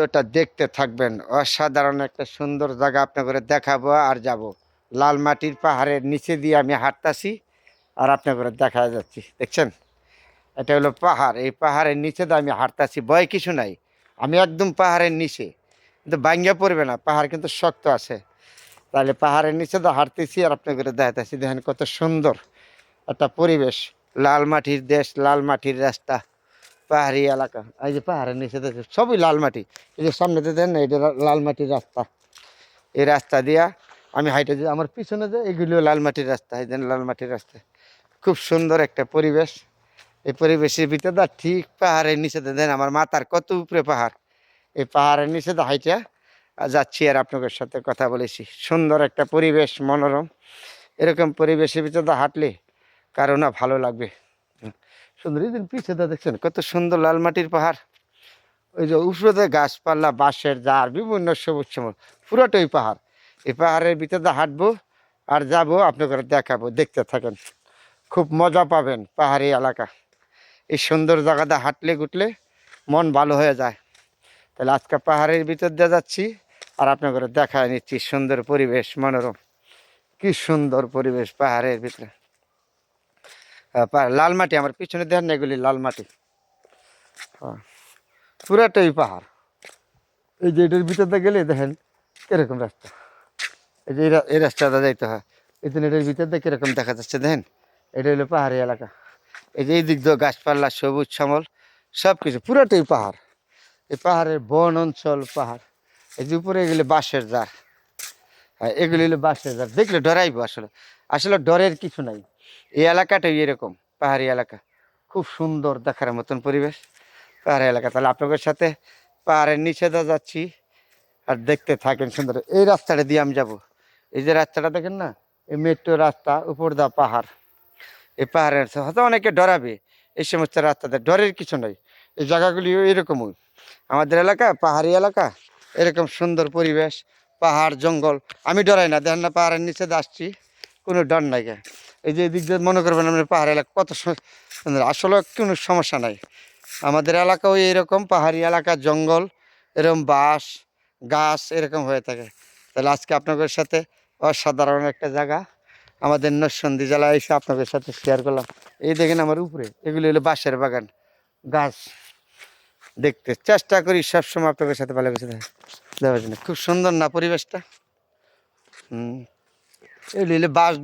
ওটা দেখতে থাকবেন। অসাধারণ একটা সুন্দর জায়গা আপনাকে দেখাবো আর যাব। লাল মাটির পাহাড়ের নিচে দিয়ে আমি হাঁটতাছি আর আপনাকে দেখা যাচ্ছি। দেখছেন? এটা হলো পাহাড়। এই পাহাড়ের নিচে তো আমি হাঁটতাছি। ভয় কিছু নাই। আমি একদম পাহাড়ের নিচে। কিন্তু ভাঙ্গা পড়বে না। পাহাড় কিন্তু শক্ত আছে। তাহলে পাহাড়ের নিচে তো হাঁটতেছি আর আপনাকে দেখাতেছি দেখেন কত সুন্দর একটা পরিবেশ। লাল মাটির দেশ, লাল মাটির রাস্তা। পাহাড়ি এলাকা। এই যে পাহাড়ের নিচে দেখে সবই লাল মাটি। এই যে সামনে দেন না এটা লাল মাটির রাস্তা। এই রাস্তা দিয়া আমি হাইটে যে, আমার পিছনে যে এগুলিও লাল মাটির রাস্তা। এই দেন লাল মাটির রাস্তা। খুব সুন্দর একটা পরিবেশ। এই পরিবেশের ভিতরে দা ঠিক পাহাড়ের নিচে দেন, আমার মাথার কত উপরে পাহাড়। এই পাহাড়ের নিচে দা হাইটা যাচ্ছি আর আপনাদের সাথে কথা বলেছি। সুন্দর একটা পরিবেশ, মনোরম। এরকম পরিবেশের ভিতরে হাঁটলে কারও না ভালো লাগবে। সুন্দর। এই পিছিয়ে দা দেখছেন, কত সুন্দর লাল মাটির পাহাড়। ওই যে উপরে গাছপালা, বাঁশের জার বিভিন্ন সবুজ সবুজ, পুরোটাই পাহাড়। এই পাহাড়ের ভিতরে হাঁটবো আর যাব, আপনাদের দেখাবো, দেখতে থাকেন। খুব মজা পাবেন পাহাড়ি এলাকা। এই সুন্দর জায়গাটা হাঁটলে গুটলে মন ভালো হয়ে যায়। তাহলে আজকে পাহাড়ের ভিতর দিয়ে যাচ্ছি আর আপনাদের দেখায় নিচ্ছি সুন্দর পরিবেশ, মনোরম। কি সুন্দর পরিবেশ পাহাড়ের ভিতরে। লাল মাটি, আমার পিছনে দেন না এগুলি লাল মাটি। পুরাটাই পাহাড়। এই যে এটার ভিতর গেলে দেখেন এরকম রাস্তা। এই যে এই রাস্তাটা যাইতে হয়। এই জন্য এটার ভিতর দিয়ে কীরকম দেখা যাচ্ছে দেখেন? এটা হলো পাহাড়ি এলাকা। এই যে এই দিক দিয়ে গাছপালা, সবুজ শ্যামল সব কিছু পুরোটাই পাহাড়। এই পাহাড়ের বন অঞ্চল, পাহাড়। এই যে উপরে এগুলি বাঁশের জার হ্যাঁ এগুলি হলো বাঁশের জার দেখলে ডরাইবো আসলে। আসলে ডরের কিছু নাই। এই এলাকাটাই এরকম, পাহাড়ি এলাকা। খুব সুন্দর দেখার মতন পরিবেশ, পাহাড়ি এলাকা। তাহলে আপনাদের সাথে পাহাড়ের নিচে যাচ্ছি আর দেখতে থাকেন সুন্দর। এই রাস্তাটা দিয়ে আমি যাব। এই যে রাস্তাটা দেখেন না, এই মেট্রো রাস্তা, উপর দা পাহাড়। এই পাহাড়ের। হয়তো অনেকে ডরাবে, এই সমস্ত রাস্তাতে ডরের কিছু নাই। এই জায়গাগুলিও এরকমই। আমাদের এলাকা, পাহাড়ি এলাকা, এরকম সুন্দর পরিবেশ, পাহাড়, জঙ্গল। আমি ডরাই না, দেখেন না পাহাড়ের নিচে আসছি, কোনো ডর নাই। এই যে এদিক দিয়ে মনে করবেন আমরা পাহাড় এলাকা, কত আসলে কোনো সমস্যা নাই। আমাদের এলাকাও এরকম পাহাড়ি এলাকা, জঙ্গল, এরকম বাঁশ, গাছ এরকম হয়ে থাকে। তাহলে আজকে আপনাদের সাথে অসাধারণ একটা জায়গা, আমাদের নরসন্দী জেলায় এসে আপনাদের সাথে শেয়ার করলাম। এই দেখেন আমার উপরে, এগুলি হলো বাঁশের বাগান, গাছ। দেখতে চেষ্টা করি সবসময় আপনাদের সাথে ভালো কিছু দেখা- দেওয়ার জন্য। খুব সুন্দর না পরিবেশটা? হুম। এগুলি হলো বাঁশ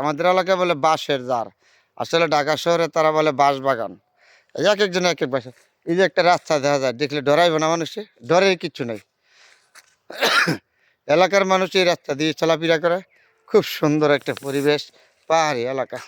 আমাদের এলাকায় বলে বাঁশের জার। আসলে ঢাকা শহরে তারা বলে বাঁশ বাগান। এক একজন এক এক বাসা এই যে একটা রাস্তা দেখা যায়, দেখলে ডরাইব না মানুষে, ডরের কিচ্ছু নেই। এলাকার মানুষ এই রাস্তা দিয়ে চলাফেরা করে। খুব সুন্দর একটা পরিবেশ, পাহাড়ি এলাকা।